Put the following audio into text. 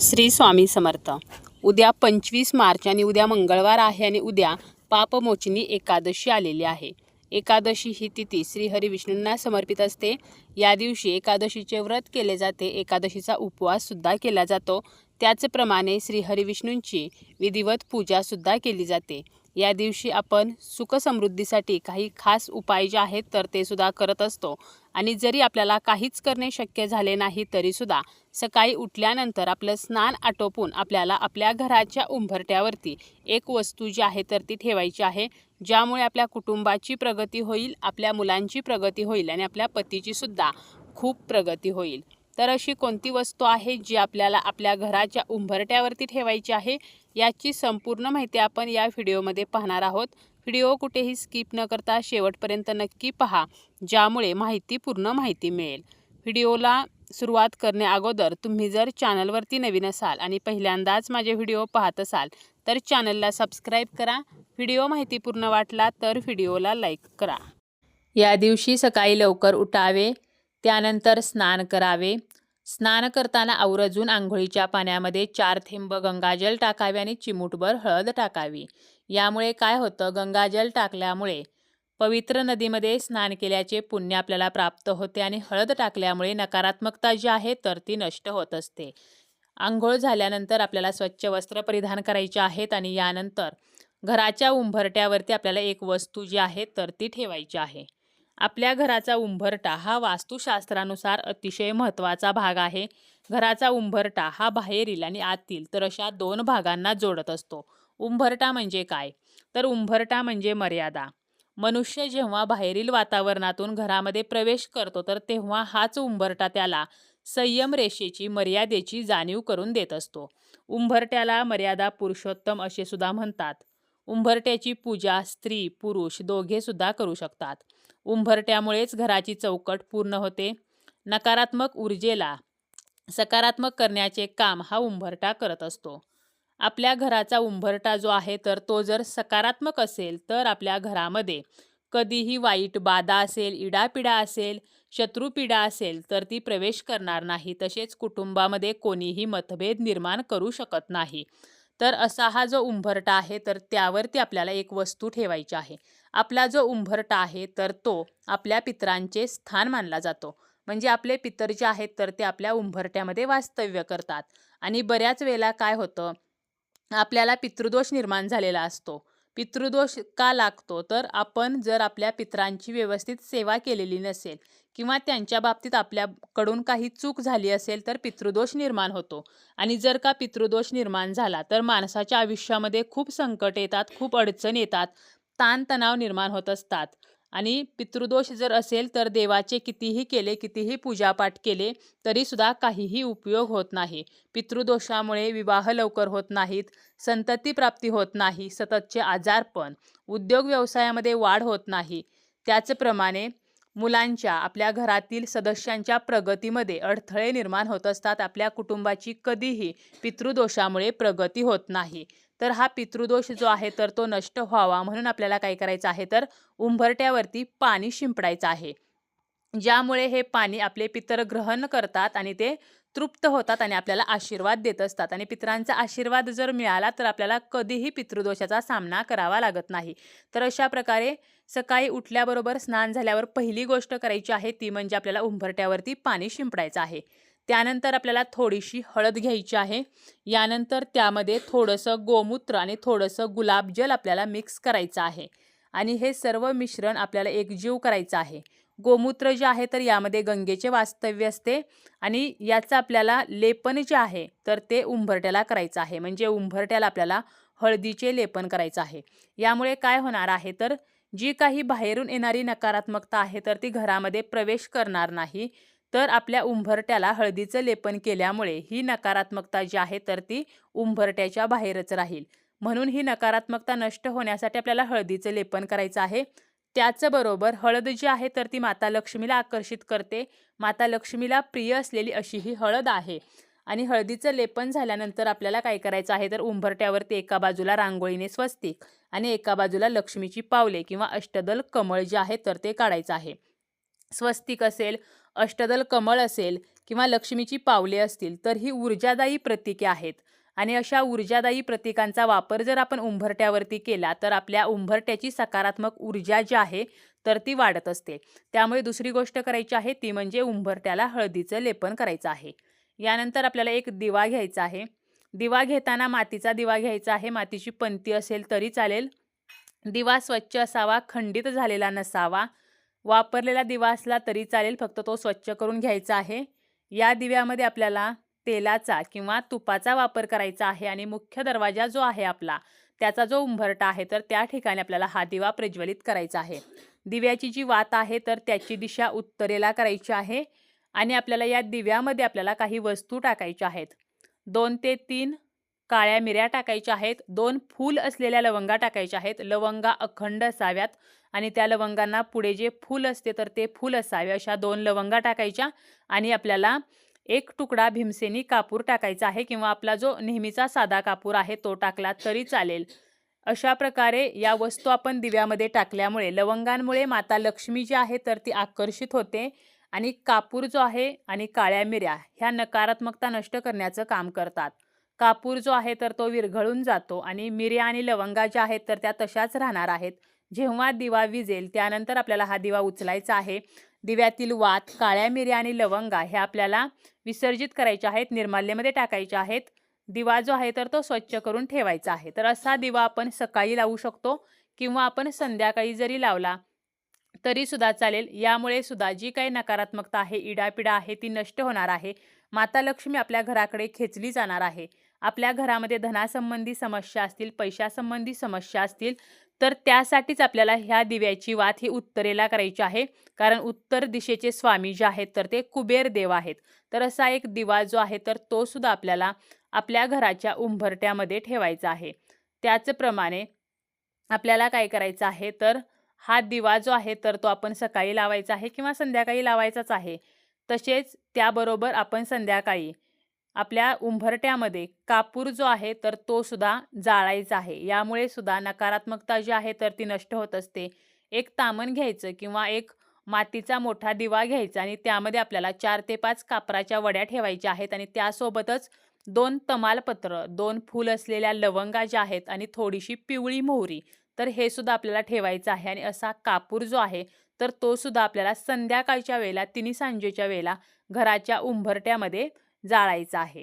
श्री स्वामी समर्थ. उद्या पंचवीस मार्च आणि उद्या मंगळवार आहे आणि उद्या पापमोचनी एकादशी आलेली आहे. एकादशी ही तिथी श्रीहरी विष्णूंना समर्पित असते. या दिवशी एकादशीचे व्रत केले जाते. एकादशीचा उपवाससुद्धा केला जातो. त्याचप्रमाणे श्रीहरी विष्णूंची विधिवत पूजासुद्धा केली जाते. या दिवशी आपण सुखसमृद्धीसाठी काही खास उपाय जे आहेत तर ते सुद्धा करत असतो. आणि जरी आपल्याला काहीच करणे शक्य झाले नाही तरीसुद्धा सकाळी उठल्यानंतर आपलं स्नान आटोपून आपल्याला आपल्या घराच्या उंबरट्यावरती एक वस्तू जी आहे तर ती ठेवायची आहे. ज्यामुळे आपल्या कुटुंबाची प्रगती होईल आपल्या मुलांची प्रगती होईल आणि आपल्या पतीची सुद्धा खूप प्रगती होईल. तर अशी कोणती वस्तू आहे जी आपल्याला आपल्या घराच्या उंबरट्यावरती ठेवायची आहे याची संपूर्ण माहिती आपण या व्हिडिओमध्ये पाहणार आहोत. व्हिडिओ कुठेही स्किप न करता शेवटपर्यंत नक्की पहा ज्यामुळे माहिती पूर्ण माहिती मिळेल. व्हिडिओला सुरुवात करणे अगोदर तुम्ही जर चॅनलवरती नवीन असाल आणि पहिल्यांदाच माझे व्हिडिओ पाहत असाल तर चॅनलला सबस्क्राईब करा. व्हिडिओ माहितीपूर्ण वाटला तर व्हिडिओला लाईक करा. या दिवशी सकाळी लवकर उठावे त्यानंतर स्नान करावे. स्नान करताना आवर्जून आंघोळीच्या पाण्यामध्ये चार थेंब गंगाजल टाकावे आणि चिमूटभर हळद टाकावी. यामुळे काय होतं? गंगाजल टाकल्यामुळे पवित्र नदीमध्ये स्नान केल्याचे पुण्य आपल्याला प्राप्त होते आणि हळद टाकल्यामुळे नकारात्मकता जी आहे तर ती नष्ट होत असते. आंघोळ झाल्यानंतर आपल्याला स्वच्छ वस्त्र परिधान करायचे आहेत आणि यानंतर घराच्या उंबरट्यावरती आपल्याला एक वस्तू जी आहे तर ती ठेवायची आहे. आपल्या घराचा उंबरटा हा वास्तुशास्त्रानुसार अतिशय महत्त्वाचा भाग आहे. घराचा उंबरटा हा बाहेरील आणि आतील तर अशा दोन भागांना जोडत असतो. उंबरटा म्हणजे काय? तर उंबरटा म्हणजे मर्यादा. मनुष्य जेव्हा बाहेरील वातावरणातून घरामध्ये प्रवेश करतो तर तेव्हा हाच उंबरटा त्याला संयम रेषेची मर्यादेची जाणीव करून देत असतो. उंबरट्याला मर्यादा पुरुषोत्तम असे सुद्धा म्हणतात. उंबरट्याची पूजा स्त्री पुरुष दोघे सुद्धा करू शकतात. उंबरट्यामुळेच घराची चौकट पूर्ण होते. नकारात्मक ऊर्जेला सकारात्मक करण्याचे काम हा उंबरटा करत असतो. आपल्या घराचा उंबरटा जो आहे तर तो जर सकारात्मक असेल तर आपल्या घरामध्ये कधीही वाईट बाधा असेल इडापिडा असेल शत्रुपीडा असेल तर ती प्रवेश करणार नाही. तसेच कुटुंबामध्ये कोणीही मतभेद निर्माण करू शकत नाही. तर असा हा जो उंबरटा आहे तर त्यावरती आपल्याला एक वस्तू ठेवायची आहे. आपला जो उंभरटा आहे तर तो आपल्या पितरांचे स्थान मानला जातो. म्हणजे आपले पितर जे आहेत तर ते आपल्या उंभरट्यामध्ये वास्तव्य करतात. आणि बऱ्याच वेळेला काय होतं आपल्याला पितृदोष निर्माण झालेला असतो. पितृदोष का लागतो? तर आपण जर आपल्या पितरांची व्यवस्थित सेवा केलेली नसेल किंवा त्यांच्या बाबतीत आपल्याकडून काही चूक झाली असेल तर पितृदोष निर्माण होतो. आणि जर का पितृदोष निर्माण झाला तर माणसाच्या आयुष्यामध्ये खूप संकट येतात खूप अडचण येतात. ताणतणाव निर्माण होत असतात. आणि पितृदोष जर असेल तर देवाचे कितीही केले कितीही पूजापाठ केले तरीसुद्धा काहीही उपयोग होत नाही. पितृदोषामुळे विवाह लवकर होत नाहीत संतती प्राप्ती होत नाही सततचे आजारपण उद्योग व्यवसायामध्ये वाढ होत नाही. त्याचप्रमाणे मुलांच्या आपल्या घरातील सदस्यांच्या प्रगतीमध्ये अडथळे निर्माण होत असतात. आपल्या कुटुंबाची कधीही पितृदोषामुळे प्रगती होत नाही. तर हा पितृदोष जो आहे तर तो नष्ट व्हावा म्हणून आपल्याला काय करायचं आहे तर उंबरट्यावरती पाणी शिंपडायचं आहे. ज्यामुळे हे पाणी आपले पितर ग्रहण करतात आणि ते तृप्त होतात आणि आपल्याला आशीर्वाद देत असतात. आणि पितरांचा आशीर्वाद जर मिळाला तर आपल्याला कधीही पितृदोषाचा सामना करावा लागत नाही. तर अशा प्रकारे सकाळी उठल्याबरोबर स्नान झाल्यावर पहिली गोष्ट करायची आहे ती म्हणजे आपल्याला उंबरट्यावरती पाणी शिंपडायचं आहे. त्यानंतर आपल्याला थोडीशी हळद घ्यायची आहे. यानंतर त्यामध्ये थोडंसं गोमूत्र आणि थोडंसं गुलाबजल आपल्याला मिक्स करायचं आहे. आणि हे सर्व मिश्रण आपल्याला एकजीव करायचं आहे. गोमूत्र जे आहे तर यामध्ये गंगेचे वास्तव्य असते. आणि याचं आपल्याला लेपन जे आहे तर ते उंबरट्याला करायचं आहे. म्हणजे उंबरट्याला आपल्याला हळदीचे लेपन करायचं आहे. यामुळे काय होणार आहे तर जी काही बाहेरून येणारी नकारात्मकता आहे तर ती घरामध्ये प्रवेश करणार नाही. तर आपल्या उंबरट्याला हळदीचं लेपन केल्यामुळे ही नकारात्मकता जी आहे तर ती उंबरट्याच्या बाहेरच राहील. म्हणून ही नकारात्मकता नष्ट होण्यासाठी आपल्याला हळदीचं लेपन करायचं आहे. त्याचबरोबर हळद जी आहे तर ती माता लक्ष्मीला आकर्षित करते. माता लक्ष्मीला प्रिय असलेली अशी ही हळद आहे. आणि हळदीचं लेपन झाल्यानंतर आपल्याला काय करायचं आहे तर उंबरट्यावरती एका बाजूला रांगोळीने स्वस्तिक आणि एका बाजूला लक्ष्मीची पावले किंवा अष्टदल कमळ जे आहे तर ते काढायचं आहे. स्वस्तिक असेल अष्टदल कमळ असेल किंवा लक्ष्मीची पावले असतील तर ही ऊर्जादायी प्रतीके आहेत. आणि अशा ऊर्जादायी प्रतीकांचा वापर जर आपण उंबरट्यावरती केला तर आपल्या उंबरट्याची सकारात्मक ऊर्जा जी आहे तर ती वाढत असते. त्यामुळे दुसरी गोष्ट करायची आहे ती म्हणजे उंबरट्याला हळदीचं लेपन करायचं आहे. यानंतर आपल्याला एक दिवा घ्यायचा आहे. दिवा घेताना मातीचा दिवा घ्यायचा आहे. मातीची पंती असेल तरी चालेल. दिवा स्वच्छ असावा खंडित झालेला नसावा. वापरलेला दिवा असला तरी चालेल फक्त तो स्वच्छ करून घ्यायचा आहे. या दिव्यामध्ये आपल्याला तेलाचा किंवा तुपाचा वापर करायचा आहे आणि मुख्य दरवाजा जो आहे आपला त्याचा जो उंबरटा आहे तर त्या ठिकाणी आपल्याला हा दिवा प्रज्वलित करायचा आहे. दिव्याची जी वात आहे तर त्याची दिशा उत्तरेला करायची आहे आणि आपल्याला या दिव्यामध्ये आपल्याला काही वस्तू टाकायच्या आहेत. दोन ते तीन काळ्या मिऱ्या टाकायच्या आहेत दोन फूल असलेल्या लवंगा टाकायच्या आहेत लवंगा अखंड असाव्यात आणि त्या लवंगांना पुढे जे फूल असते तर ते फूल असावे. अशा दोन लवंगा टाकायच्या आणि आपल्याला एक तुकडा भीमसेनी कापूर टाकायचा आहे किंवा आपला जो नेहमीचा साधा कापूर आहे तो टाकला तरी चालेल. अशा प्रकारे या वस्तू आपण दिव्यामध्ये टाकल्यामुळे लवंगांमुळे माता लक्ष्मी जी आहे तर ती आकर्षित होते आणि कापूर जो आहे आणि काळ्या मिऱ्या ह्या नकारात्मकता नष्ट करण्याचं काम करतात. कापूर जो आहे तर तो विरघळून जातो आणि मिऱ्या आणि लवंगा ज्या आहेत तर त्या तशाच राहणार आहेत. जेव्हा दिवा विजेल त्यानंतर आपल्याला हा दिवा उचलायचा आहे. दिव्यातील वात काळ्या मिऱ्या आणि लवंगा हे आपल्याला विसर्जित करायच्या आहेत निर्माल्यमध्ये टाकायच्या आहेत. दिवा जो आहे तर तो स्वच्छ करून ठेवायचा आहे. तर असा दिवा आपण सकाळी लावू शकतो किंवा आपण संध्याकाळी जरी लावला तरी सुद्धा चालेल. यामुळे सुद्धा जी काही नकारात्मकता आहे इडापिडा आहे ती नष्ट होणार आहे. माता लक्ष्मी आपल्या घराकडे खेचली जाणार आहे. आपल्या घरामध्ये धनासंबंधी समस्या असतील पैशासंबंधी समस्या असतील तर त्यासाठीच आपल्याला ह्या दिव्याची वात ही उत्तरेला करायची आहे. कारण उत्तर दिशेचे स्वामी जे आहेत तर ते कुबेर देव आहेत. तर असा एक दिवा जो आहे तर तो सुद्धा आपल्याला आपल्या घराच्या उंभरट्यामध्ये ठेवायचा आहे. त्याचप्रमाणे आपल्याला काय करायचं आहे तर हा दिवा जो आहे तर तो आपण सकाळी लावायचा आहे किंवा संध्याकाळी लावायचाच आहे. तसेच त्याबरोबर आपण संध्याकाळी आपल्या उंभरट्यामध्ये कापूर जो आहे तर तो सुद्धा जाळायचा आहे. यामुळे सुद्धा नकारात्मकता जी आहे तर ती नष्ट होत असते. एक तामण घ्यायचं किंवा एक मातीचा मोठा दिवा घ्यायचा आणि त्यामध्ये आपल्याला चार ते पाच कापराच्या वड्या ठेवायच्या आहेत आणि त्यासोबतच दोन तमालपत्र दोन फूल असलेल्या लवंगा ज्या आहेत आणि थोडीशी पिवळी मोहरी तर हे सुद्धा आपल्याला ठेवायचं आहे. आणि असा कापूर जो आहे तर तो सुद्धा आपल्याला संध्याकाळच्या वेळेला तिन्ही सांजेच्या वेळेला घराच्या उंभरट्यामध्ये जाळायचा आहे.